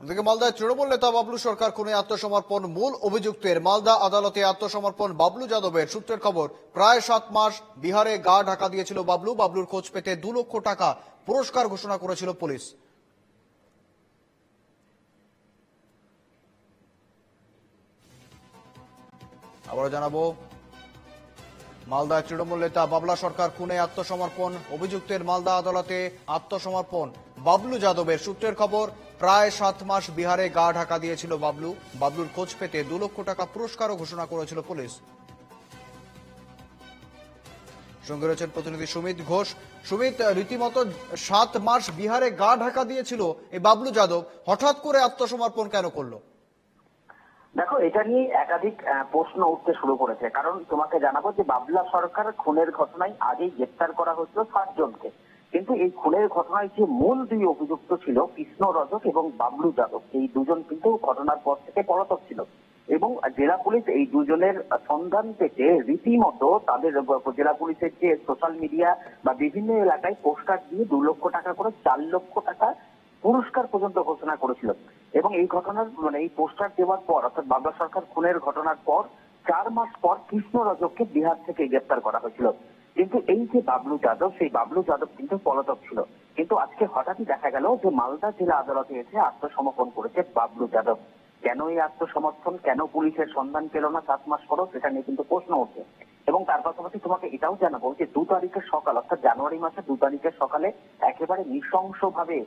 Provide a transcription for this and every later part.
মালদায় তৃণমূল নেতা বাবলু সরকার খুনে আত্মসমর্পণ মূল অভিযুক্তের। মালদা আদালতে আত্মসমর্পণ বাবলু যাদবের। সূত্রের খবর, প্রায় সাত মাস বিহারে গা ঢাকা দিয়েছিল বাবলু। বাবলুর খোঁজ পেতে দু লক্ষ টাকা পুরস্কার ঘোষণা করেছিল পুলিশ। আবারও জানাব, মালদায় তৃণমূল নেতা বাবলা সরকার খুনে আত্মসমর্পণ। অভিযুক্তের মালদা আদালতে আত্মসমর্পণ বাবলু যাদবের। সূত্রের খবর প্রায় সাত মাস বিহারে গা ঢাকা দিয়েছিল বাবলু। বাবলুর খোঁজ পেতে দু লক্ষ টাকা পুরস্কারও ঘোষণা করেছিল পুলিশ। সঙ্গে রয়েছেন প্রতিনিধি সুমিত ঘোষ। সুমিত, রীতিমতো সাত মাস বিহারে গা ঢাকা দিয়েছিল এই বাবলু যাদব। হঠাৎ করে আত্মসমর্পণ কেন করল? দেখো, এটা নিয়ে একাধিক প্রশ্ন উঠতে শুরু করেছে। কারণ তোমাকে জানাব যে বাবলা সরকার খুনের ঘটনায় আগেই গ্রেপ্তার করা হয়েছিল সাতজনকে। কিন্তু এই খুনের ঘটনায় যে মূল দুই অভিযুক্ত ছিল কৃষ্ণ রজক এবং বাবলু যাদব, এই দুজন কিন্তু ঘটনার পর থেকে পলাতক ছিল। এবং জেলা পুলিশ এই দুজনের সন্ধান পেতে রীতিমতো তাদের জেলা পুলিশের যে সোশ্যাল মিডিয়া বা বিভিন্ন এলাকায় পোস্টার দিয়ে দু লক্ষ টাকা করে চার লক্ষ টাকা পুরস্কার পর্যন্ত ঘোষণা করেছিল। এবং এই ঘটনার মানে এই পোস্টার দেওয়ার পর, অর্থাৎ বাবলা সরকার খুনের ঘটনার পর, চার মাস পর কৃষ্ণ রজককে বিহার থেকে গ্রেপ্তার করা হয়েছিল। কিন্তু এই যে বাবলু যাদব, সেই বাবলু যাদব কিন্তু পলাতক ছিল। কিন্তু আজকে হঠাৎই দেখা গেল যে মালদা জেলা আদালতে এসে আত্মসমর্পণ করেছে বাবলু যাদব। কেন এই আত্মসমর্পণ? কেন পুলিশের সন্ধান পেল না সাত মাস পরও? সেটা নিয়ে কিন্তু প্রশ্ন উঠছে এবং তার পাশাপাশি তোমাকে এটাও জানাব যে দু তারিখের সকাল, অর্থাৎ জানুয়ারি মাসে দু তারিখের সকালে একেবারে নৃশংসভাবে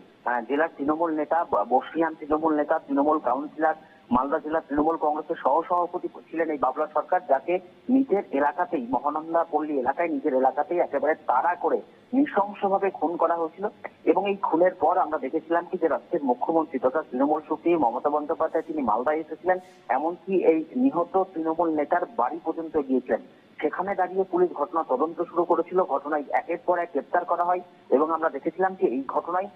জেলার তৃণমূল নেতা বর্ষিয়ান তৃণমূল নেতা, তৃণমূল কাউন্সিলর মালদা জেলা তৃণমূল কংগ্রেসের সহ সভাপতি ছিলেন এই বাবলা সরকার, যাকে নিজের এলাকাতেই, মহানন্দা পল্লী এলাকায় নিজের এলাকাতেই একেবারে তাড়া করে নৃশংসভাবে খুন করা হয়েছিল। এবং এই খুনের পর আমরা দেখেছিলাম কি যে রাজ্যের মুখ্যমন্ত্রী তথা তৃণমূল সুপ্রিয় মমতা বন্দ্যোপাধ্যায় তিনি মালদায় এসেছিলেন, এমনকি এই নিহত তৃণমূল নেতার বাড়ি পর্যন্ত গিয়েছিলেন। সেখানে দাঁড়িয়ে পুলিশ ঘটনা তদন্ত শুরু করেছিল। ঘটনায় একের পর এক গ্রেপ্তার করা হয়। এবং আমরা দেখেছিলাম যে এই ঘটনায়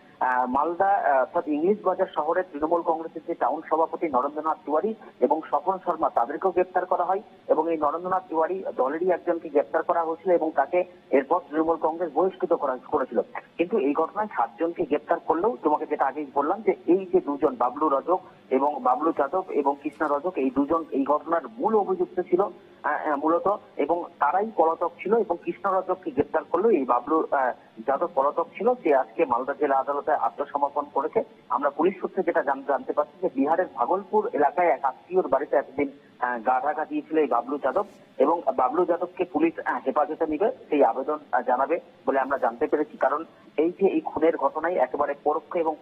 মালদা অর্থাৎ ইংলিশ বাজার শহরের তৃণমূল কংগ্রেসের যে টাউন সভাপতি নরেন্দ্রনাথ তিওয়ারি এবং স্বপন শর্মা, তাদেরকেও গ্রেপ্তার করা হয় এবং এই নরেন্দ্রনাথ তিওয়ারি দলেরই একজনকে গ্রেপ্তার করা হয়েছিল এবং তাকে এরপর তৃণমূল কংগ্রেস বহিষ্কৃত করেছিল। কিন্তু এই ঘটনায় সাতজনকে গ্রেপ্তার করলেও, তোমাকে যেটা আগেই বললাম যে এই যে দুজন, বাবলু রজক এবং বাবলু যাদব এবং কৃষ্ণা রজক, এই দুজন এই ঘটনার মূল অভিযুক্ত ছিল মূলত এবং তারাই পলাতক ছিল এবং কৃষ্ণ রজককে গ্রেপ্তার করলেও এই বাবলু যাদব পলাতক ছিল সে আজকে মালদা জেলা আদালতে আত্মসমর্পণ করেছে। আমরা পুলিশ সূত্রে যেটা জানতে পারছি যে বিহারের ভাগলপুর এলাকায় এক আত্মীয়র বাড়িতে একদিন গা ঢাকা দিয়েছিল এই বাবলু যাদব এবং বাবলু যাদবকে পুলিশ হেফাজতে নিবে, সেই আবেদন জানাবে বলে আমরা জানতে পেরেছি। কারণ এই যে এই খুনের ঘটনায় একেবারে পরোক্ষ এবং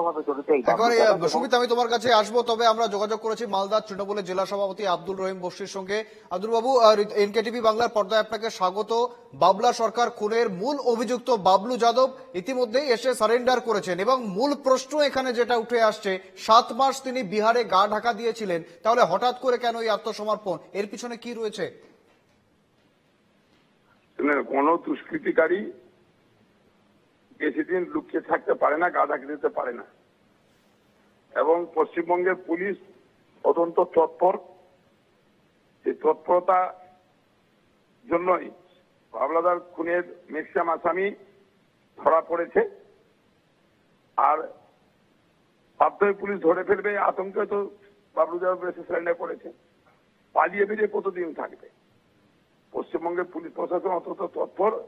প্রত্যক্ষভাবে জড়িত এই বাবলু যাদব এবং- সুমিত আমি তোমার কাছে আসব তবে আমরা যোগাযোগ করেছি মালদা তৃণমূলের জেলা সভাপতি আব্দুল রহিম বসির সঙ্গে। আব্দুল বাবু এনকেটিভি বাংলার পর্দায় আপনাকে স্বাগত। বাবলা সরকার খুনের মূল অভিযুক্ত বাবলু যাদব ইতিমধ্যেই এসে সারেন্ডার করেছেন এবং মূল প্রশ্ন এখানে যেটা উঠে আসছে সাত মাস তিনি বিহারে গা ঢাকা দিয়েছিলেন তাহলে হঠাৎ করে কেন এই আত্মসমর্পণ? এর পিছনে কি রয়েছে? কোন দুষ্কৃতিকারী বেশি দিন লুকিয়ে থাকতে পারে না গা ঢাকে দিতে পারে না। এবং পশ্চিমবঙ্গের পুলিশ তদন্ত তৎপর। সেই তৎপরতা জন্যই হাবলাদার খুনের ম্যাক্সিমাম আসামি ধরা পড়েছে। আর বাধ্য পুলিশ ধরে ফেলবে, আতঙ্কে তো বাবলুদার যাদব এসে সারেন্ডার করেছে। পালিয়ে বেরিয়ে কতদিন থাকবে? পশ্চিমবঙ্গের পুলিশ প্রশাসন অত্যন্ত তৎপর।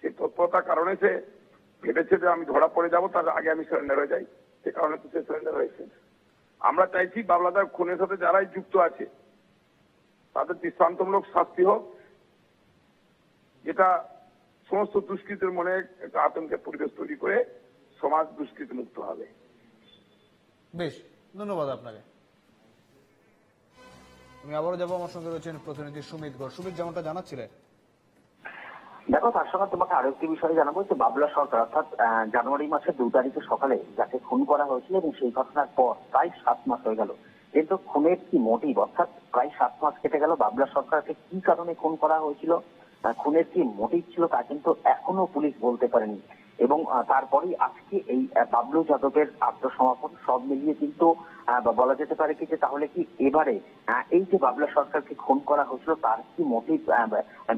সেই তৎপরতার কারণে সে ভেবেছে যে আমি ধরা পড়ে যাব, তার আগে আমি সারেন্ডার হয়ে যাই। সে কারণে তো সে সারেন্ডার হয়েছে। আমরা চাইছি বাবলাদার খুনের সাথে যারাই যুক্ত আছে, তাদের দৃষ্টান্তমূলক শাস্তি হোক, যেটা সমস্ত দুষ্কৃতের মনে একটা আতঙ্কের পরিবেশ তৈরি করে সমাজ দুষ্কৃত মুক্ত হবে। বেশ, ধন্যবাদ আপনাকে। আমি আবারও যাব, আমার সঙ্গে রয়েছেন প্রতিনিধি সুমিত ঘোষ। সুমিত, যেমনটা জানাচ্ছিলেন দেখো, তার সঙ্গে তোমাকে আরও একটি বিষয় জানাব যে বাবলা সরকার, অর্থাৎ জানুয়ারি মাসের দু তারিখে সকালে যাকে খুন করা হয়েছিল এবং সেই ঘটনার পর প্রায় সাত মাস হয়ে গেল। কিন্তু খুনের কি মোটিভ অর্থাৎ প্রায় সাত মাস কেটে গেল, বাবলা সরকারকে কি কারণে খুন করা হয়েছিল? খুনের কি মোটিভ ছিল তা কিন্তু এখনও পুলিশ বলতে পারেনি। এবং তারপরেই আজকে এই বাবলু যাদবের আত্মসমর্পণ সব মিলিয়ে কিন্তু বলা যেতে পারে কি যে তাহলে কি এবারে এই যে বাবলা সরকারকে খুন করা হয়েছিল তার কি মোটিভ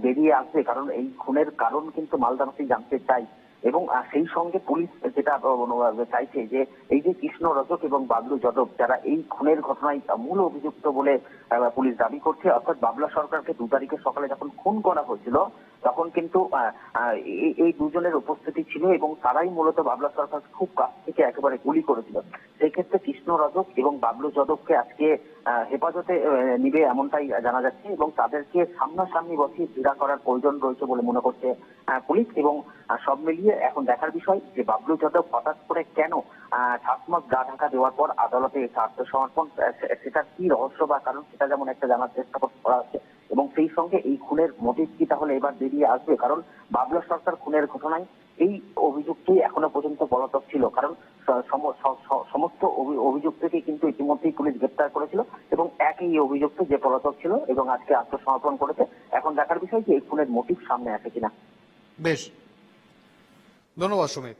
বেরিয়ে আসবে? কারণ এই খুনের কারণ কিন্তু মালদানসি জানতে চাই। এবং সেই সঙ্গে পুলিশ যেটা চাইছে যে এই যে কৃষ্ণ রজক এবং বাবলু যাদব যারা এই খুনের ঘটনায় মূল অভিযুক্ত বলে পুলিশ দাবি করছে, অর্থাৎ বাবলা সরকারকে দু তারিখে সকালে যখন খুন করা হয়েছিল তখন কিন্তু এই- দুজনের উপস্থিতি ছিল এবং তারাই মূলত বাবলা সরকার খুব কাছ থেকে একেবারে গুলি করেছিল। সেই ক্ষেত্রে কৃষ্ণ রজক এবং বাবলু যাদবকে আজকে হেফাজতে নিবে এমনটাই জানা যাচ্ছে এবং তাদেরকে সামনাসামনি বসিয়ে জেরা করার প্রয়োজন রয়েছে বলে মনে করছে পুলিশ এবং সব মিলিয়ে এখন দেখার বিষয় যে বাবলু যাদব হঠাৎ করে কেন আহ, সাত মাস গা ঢাকা দেওয়ার পর আদালতে আত্মসমর্পণ আহ, সে- সেটার কি রহস্য বা কারণ সেটা যেমন একটা জানার চেষ্টা করা হচ্ছে এবং সেই সঙ্গে এই খুনের মোটিভ কি তাহলে এবার বেরিয়ে আসবে? কারণ বাবলা সরকার খুনের ঘটনায় এই অভিযুক্তই এখনও পর্যন্ত পলাতক ছিল। কারণ সমস্ত অভি- অভিযুক্তকে কিন্তু ইতিমধ্যেই পুলিশ গ্রেপ্তার করেছিল এবং একই অভিযুক্ত যে পলাতক ছিল এবং আজকে আত্মসমর্পণ করেছে, এখন দেখার বিষয় যে এই খুনের মোটিভ সামনে আসে কিনা। বেশ। ধন্যবাদ সুমিত।